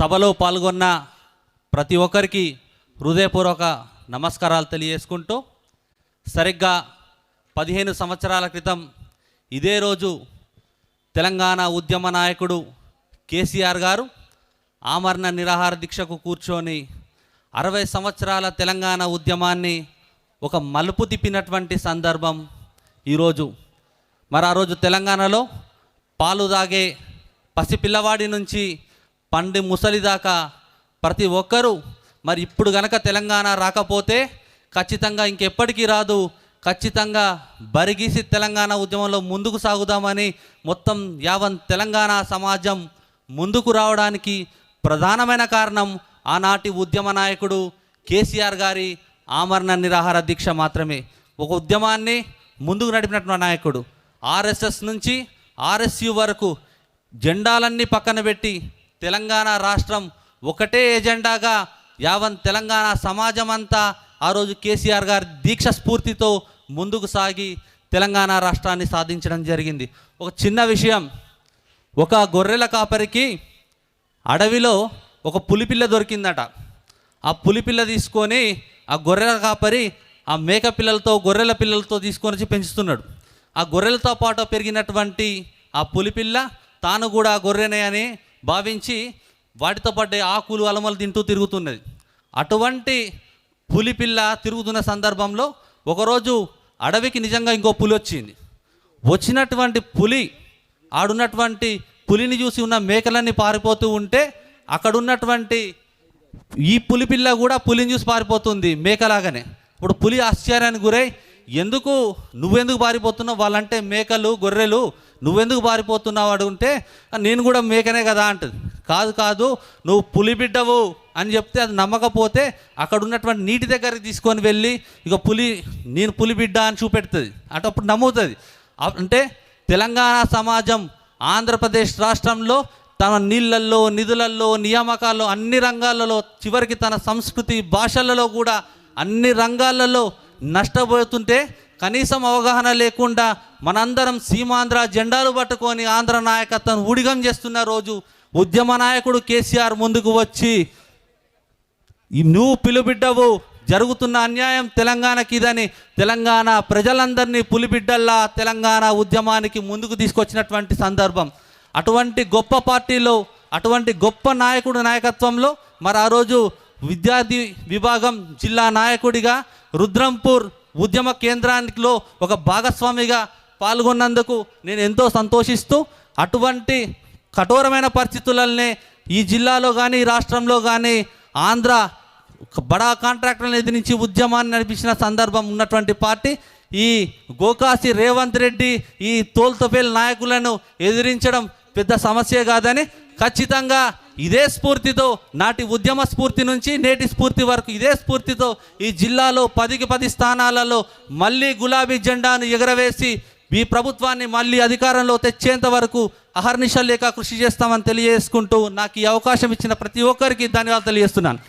సభలో పాల్గొన్న ప్రతి ఒక్కరికి హృదయపూర్వక నమస్కారాలు తెలియజేసుకుంటూ సరిగ్గా పదిహేను సంవత్సరాల క్రితం ఇదే రోజు తెలంగాణ ఉద్యమ నాయకుడు కేసీఆర్ గారు ఆమరణ నిరాహార దీక్షకు కూర్చొని అరవై సంవత్సరాల తెలంగాణ ఉద్యమాన్ని ఒక మలుపు తిప్పినటువంటి సందర్భం ఈరోజు. మరి ఆ రోజు తెలంగాణలో పాలు తాగే పసిపిల్లవాడి నుంచి పండి ముసలి దాకా ప్రతి ఒక్కరూ. మరి ఇప్పుడు గనక తెలంగాణ రాకపోతే ఖచ్చితంగా ఇంకెప్పటికీ రాదు. ఖచ్చితంగా బరిగీసి తెలంగాణ ఉద్యమంలో ముందుకు సాగుదామని మొత్తం యావన్ తెలంగాణ సమాజం ముందుకు రావడానికి ప్రధానమైన కారణం ఆనాటి ఉద్యమ నాయకుడు కేసీఆర్ గారి ఆమరణ నిరాహార దీక్ష మాత్రమే. ఒక ఉద్యమాన్ని ముందుకు నడిపినటువంటి నాయకుడు. ఆర్ఎస్ఎస్ నుంచి ఆర్ఎస్యు వరకు జెండాలన్నీ పక్కన పెట్టి తెలంగాణ రాష్ట్రం ఒకటే ఎజెండాగా యావన్ తెలంగాణ సమాజం అంతా ఆ రోజు కేసీఆర్ గారి దీక్ష స్ఫూర్తితో ముందుకు సాగి తెలంగాణ రాష్ట్రాన్ని సాధించడం జరిగింది. ఒక చిన్న విషయం ఒక గొర్రెల కాపరికి అడవిలో ఒక పులిపిల్ల దొరికిందట. ఆ పులిపిల్ల తీసుకొని ఆ గొర్రెల కాపరి ఆ మేక పిల్లలతో గొర్రెల పిల్లలతో తీసుకొని వచ్చి పెంచుతున్నాడు. ఆ గొర్రెలతో పాటు పెరిగినటువంటి ఆ పులిపిల్ల తాను కూడా గొర్రెనే అని భావించి వాటితో పడ్డ ఆకులు అలమలు తింటూ తిరుగుతున్నది. అటువంటి పులిపిల్ల తిరుగుతున్న సందర్భంలో ఒకరోజు అడవికి నిజంగా ఇంకో పులి వచ్చింది. వచ్చినటువంటి పులి ఆడున్నటువంటి పులిని చూసి ఉన్న మేకలన్నీ పారిపోతూ ఉంటే అక్కడున్నటువంటి ఈ పులిపిల్ల కూడా పులిని చూసి పారిపోతుంది మేకలాగానే. ఇప్పుడు పులి ఆశ్చర్యానికి గురై ఎందుకు నువ్వెందుకు పారిపోతున్నావు? వాళ్ళంటే మేకలు గొర్రెలు నువ్వెందుకు పారిపోతున్నావు అడుగుంటే నేను కూడా మేకనే కదా అంటుంది. కాదు కాదు నువ్వు పులి బిడ్డవు అని చెప్తే అది నమ్మకపోతే అక్కడ ఉన్నటువంటి నీటి దగ్గరికి తీసుకొని వెళ్ళి ఇక పులి నేను పులి బిడ్డ అని చూపెడుతుంది. అంటే అప్పుడు నమ్ముతుంది అంటే తెలంగాణ సమాజం ఆంధ్రప్రదేశ్ రాష్ట్రంలో తన నీళ్ళల్లో నిధులల్లో నియామకాల్లో అన్ని రంగాలలో చివరికి తన సంస్కృతి భాషలలో కూడా అన్ని రంగాలలో నష్టపోతుంటే కనీసం అవగాహన లేకుండా మనందరం సీమాంధ్ర జెండాలు పట్టుకొని ఆంధ్ర నాయకత్వం ఊడిగం చేస్తున్న రోజు ఉద్యమ నాయకుడు కేసీఆర్ ముందుకు వచ్చి నువ్వు పిలుబిడ్డవు జరుగుతున్న అన్యాయం తెలంగాణకి ఇదని తెలంగాణ ప్రజలందరినీ పులిబిడ్డల్లా తెలంగాణ ఉద్యమానికి ముందుకు తీసుకొచ్చినటువంటి సందర్భం. అటువంటి గొప్ప పార్టీలో అటువంటి గొప్ప నాయకుడు నాయకత్వంలో మరి ఆ రోజు విద్యార్థి విభాగం జిల్లా నాయకుడిగా రుద్రంపూర్ ఉద్యమ కేంద్రానికిలో ఒక భాగస్వామిగా పాల్గొన్నందుకు నేను ఎంతో సంతోషిస్తూ అటువంటి కఠోరమైన పరిస్థితులనే ఈ జిల్లాలో కానీ రాష్ట్రంలో కానీ ఆంధ్ర బడా కాంట్రాక్టర్లను ఎదిరించి ఉద్యమాన్ని నడిపించిన సందర్భం ఉన్నటువంటి పార్టీ ఈ గోకాసి రేవంత్ రెడ్డి ఈ తోల్తోపేల్ నాయకులను ఎదిరించడం పెద్ద సమస్య కాదని ఖచ్చితంగా ఇదే స్ఫూర్తితో నాటి ఉద్యమ స్ఫూర్తి నుంచి నేటి స్ఫూర్తి వరకు ఇదే స్ఫూర్తితో ఈ జిల్లాలో పదికి పది స్థానాలలో మళ్ళీ గులాబీ జెండాను ఎగరవేసి ఈ ప్రభుత్వాన్ని మళ్ళీ అధికారంలో తెచ్చేంత వరకు అహర్నిశలు లేక కృషి చేస్తామని తెలియజేసుకుంటూ నాకు ఈ అవకాశం ఇచ్చిన ప్రతి ఒక్కరికి ధన్యవాదాలు తెలియజేస్తున్నాను.